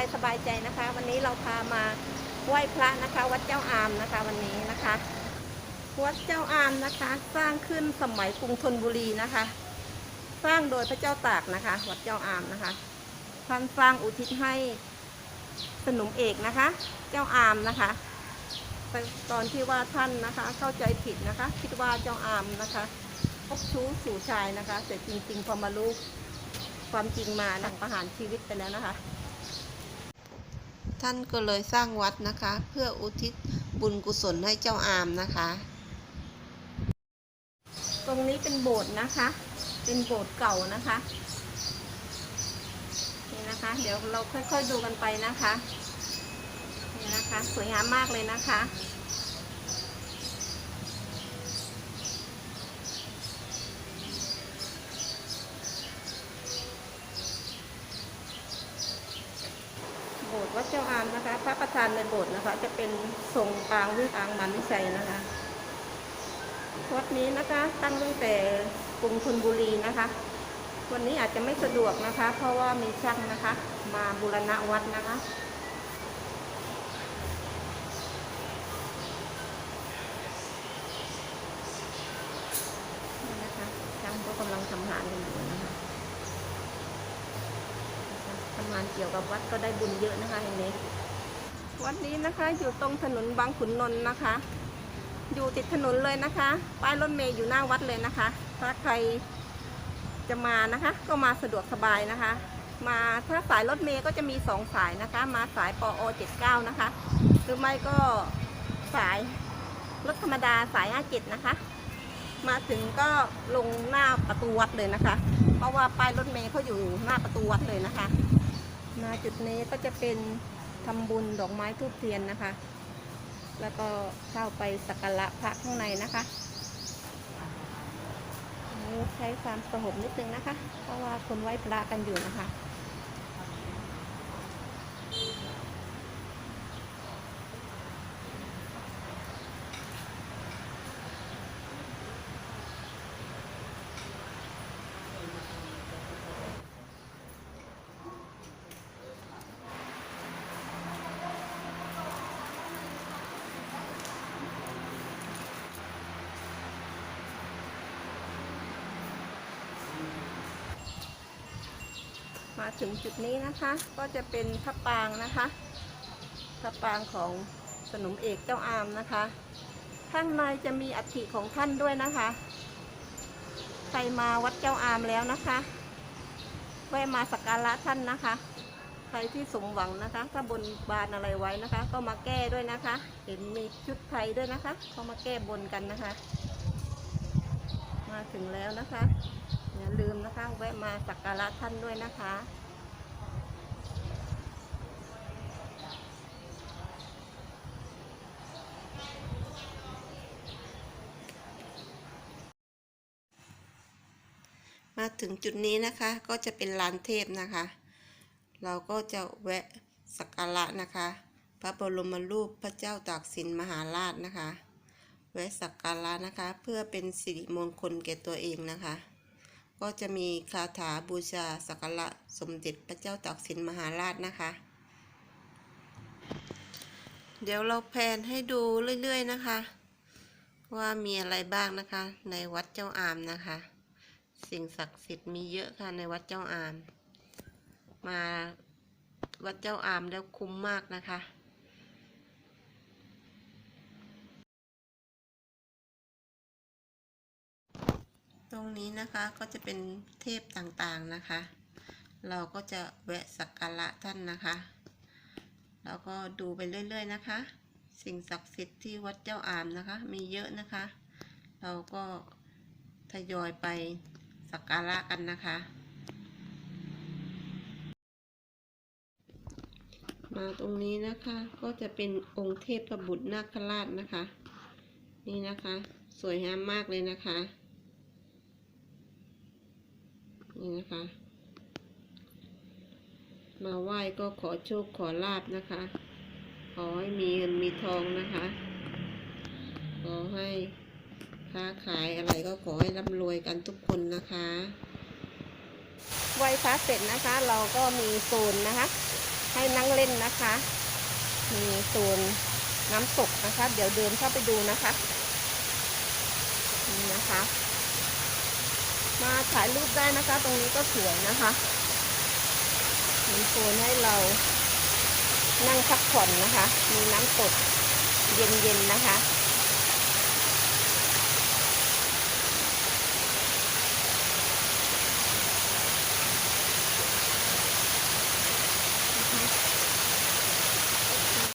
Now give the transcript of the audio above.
ายสบายใจนะคะ วันนี้เราพามาไหว้พระนะคะ วัดเจ้าอามนะคะวันนี้นะคะ วัดเจ้าอามนะคะ สร้างขึ้นสมัยกรุงธนบุรีนะคะ สร้างโดยพระเจ้าตากนะคะ วัดเจ้าอามนะคะท่านสร้างอุทิศให้สนุมเอกนะคะ เจ้าอามนะคะแต่ตอนที่ว่าท่านนะคะ เข้าใจผิดนะคะ คิดว่าเจ้าอามนะคะพบชู้สู่ชายนะคะ แต่จริงๆพอมารู้ความจริงมานะประหารชีวิตไปแล้วนะคะ ท่านก็เลยสร้างวัดนะคะ เพื่ออุทิศบุญกุศลให้เจ้าอามนะคะ ตรงนี้เป็นโบสถ์นะคะ เป็นโบสถ์เก่านะคะนี่นะคะ เดี๋ยวเราค่อยๆดูกันไปนะคะนี่นะคะ สวยงามมากเลยนะคะ โบสถ์ วัดเจ้าอามนะคะ พระประธานในโบสถ์นะคะ จะเป็นทรงปางวิปางมันวิชัยนะคะ วัดนี้นะคะตั้งตั้งแต่กรุงธนบุรีนะคะ วันนี้อาจจะไม่สะดวกนะคะ เพราะว่ามีช่างนะคะ มาบูรณะวัดนะคะ นี่นะคะช่างก็กำลังทำงานกันอยู่นะคะทำงาน เกี่ยวกับวัดก็ได้บุญเยอะนะคะอย่างนี้วัดนี้นะคะอยู่ตรงถนนบางขุนนนท์นะคะ อยู่ติดถนนเลยนะคะ ป้ายรถเมย์อยู่หน้าวัดเลยนะคะ ถ้าใครจะมานะคะ ก็มาสะดวกสบายนะคะ มาถ้าสายรถเมย์ก็จะมีสองสายนะคะ มาสายปอ79นะคะ หรือไม่ก็สายรถธรรมดาสาย 57 นะคะ มาถึงก็ลงหน้าประตูวัดเลยนะคะ เพราะว่าป้ายรถเมย์เขาอยู่หน้าประตูวัดเลยนะคะ มาจุดนี้ก็จะเป็นทำบุญดอกไม้ทูบเทียนนะคะ แล้วก็เข้าไปสักการะพระข้างในนะคะใช้ความสงบนิดนึงนะคะ เพราะว่าคนไหว้พระกันอยู่นะคะ มาถึงจุดนี้นะคะ ก็จะเป็นพระปรางนะคะพระปรางของสนมเอกเจ้าอามนะคะ ข้างในจะมีอัฐิของท่านด้วยนะคะ ใครมาวัดเจ้าอามแล้วนะคะแวะมาสักการะท่านนะคะ ใครที่สมหวังนะคะ ถ้าบนบานอะไรไว้นะคะ ก็มาแก้ด้วยนะคะ เห็นมีชุดไทยด้วยนะคะ เขามาแก้บนกันนะคะ มาถึงแล้วนะคะ อย่าลืมนะคะแวะมาสักการะท่านด้วยนะคะมาถึงจุดนี้นะคะก็จะเป็นลานเทพนะคะ เราก็จะแวะสักการะนะคะ พระบรมรูปพระเจ้าตากสินมหาราชนะคะ แวะสักการะนะคะ เพื่อเป็นสิริมงคลแก่ตัวเองนะคะ ก็จะมีคาถาบูชาสักการะสมเด็จพระเจ้าตากสินมหาราชนะคะ เดี๋ยวเราแพนให้ดูเรื่อยๆนะคะ ว่ามีอะไรบ้างนะคะ ในวัดเจ้าอามนะคะ สิ่งศักดิ์สิทธิ์มีเยอะค่ะในวัดเจ้าอาม มาวัดเจ้าอามแล้วคุ้มมากนะคะ ตรงนี้นะคะก็จะเป็นเทพต่างๆนะคะ เราก็จะแวะสักการะท่านนะคะ แล้วก็ดูไปเรื่อยๆนะคะ สิ่งศักดิ์สิทธิ์ที่วัดเจ้าอามนะคะ มีเยอะนะคะ เราก็ทยอยไปสักการะกันนะคะ มาตรงนี้นะคะก็จะเป็นองค์เทพประบุตรนาคราชนะคะ นี่นะคะ สวยงามมากเลยนะคะ นี่นะคะ มาไหว้ก็ขอโชคขอลาบนะคะ ขอให้มีเงินมีทองนะคะ ขอให้ค้าขายอะไรก็ขอให้ร่ำรวยกันทุกคนนะคะไหว้พระเสร็จนะคะ เราก็มีโซนนะคะ ให้นั่งเล่นนะคะ มีโซนน้ำตกนะคะ เดี๋ยวเดินเข้าไปดูนะคะนี่นะคะ มาถ่ายรูปได้นะคะ ตรงนี้ก็สวยนะคะมีโซนให้เรานั่งพักผ่อนนะคะ มีน้ำตกเย็นๆนะคะ